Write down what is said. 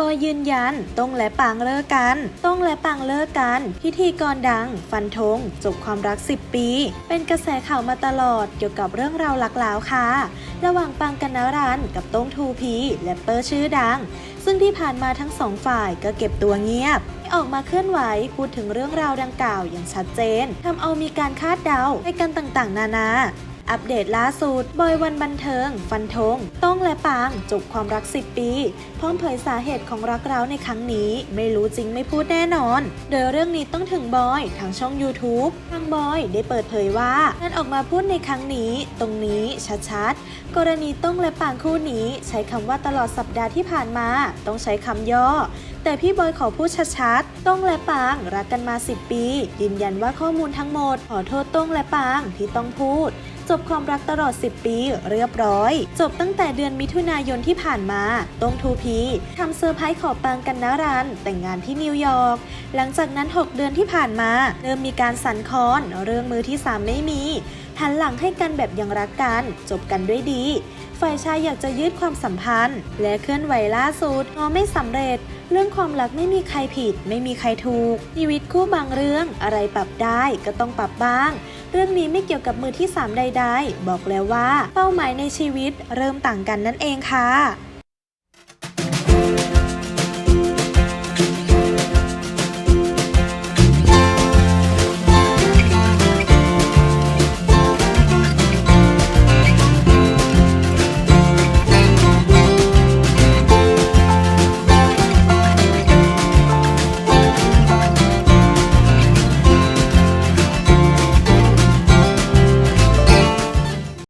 บอยยืนยันต้องและปางเลิกกัน ต้องและปางเลิกกัน พิธีกรดัง ฟันธงจบความรัก 10 ปี เป็นกระแสข่าวมาตลอดเกี่ยวกับเรื่องราวหลักหลาวค่ะ ระหว่างปางกันนรันกับต้งทูพีและเปอร์ชื่อดัง ซึ่งที่ผ่านมาทั้งสองฝ่ายก็เก็บตัวเงียบออกมาเคลื่อนไหวพูดถึงเรื่องราวดังกล่าวอย่างชัดเจนทำเอามีการคาดเดาให้กันต่างๆ นานา อัปเดตล่าสุดบอยวันบันเทิง ฟันธงต้องและปางจบความรัก 10 ปี พร้อมเผยสาเหตุของรักร้าวในครั้งนี้ ไม่รู้จริงไม่พูดแน่นอน โดยเรื่องนี้ต้องถึงบอยทางช่อง YouTube ทางบอยได้เปิดเผยว่าการออกมาพูดในครั้งนี้ ตรงนี้ชัดๆ กรณีต้องและปางคู่นี้ ใช้คำว่าตลอดสัปดาห์ที่ผ่านมา ต้องใช้คำย่อแต่พี่บอยขอพูดชัดๆ ต้องและปางรักกันมา 10 ปี ยืนยันว่าข้อมูลทั้งหมด ขอโทษต้องและปางที่ต้องพูด จบความรักตลอด 10 ปี เรียบร้อย จบตั้งแต่เดือนมิถุนายนที่ผ่านมาต้องทูพีทำเซอร์ไพรส์ขอปางกันนารัน แต่งงานที่นิวยอร์กหลังจากนั้น 6 เดือนที่ผ่านมาเริ่มมีการสั่นคลอน เรื่องมือที่ 3 ไม่มีหันหลังให้กันแบบยังรักกัน จบกันด้วยดี ฝ่ายชายอยากจะยืดความสัมพันธ์ และเคลื่อนไหวล่าสุดงอไม่สำเร็จ เรื่องความรักไม่มีใครผิด ไม่มีใครถูกชีวิตคู่บางเรื่องอะไรปรับได้ก็ต้องปรับบ้าง เรื่องนี้ไม่เกี่ยวกับมือที่ 3 ใด ๆ บอกแล้วว่า เป้าหมายในชีวิตเริ่มต่างกันนั่นเองค่ะ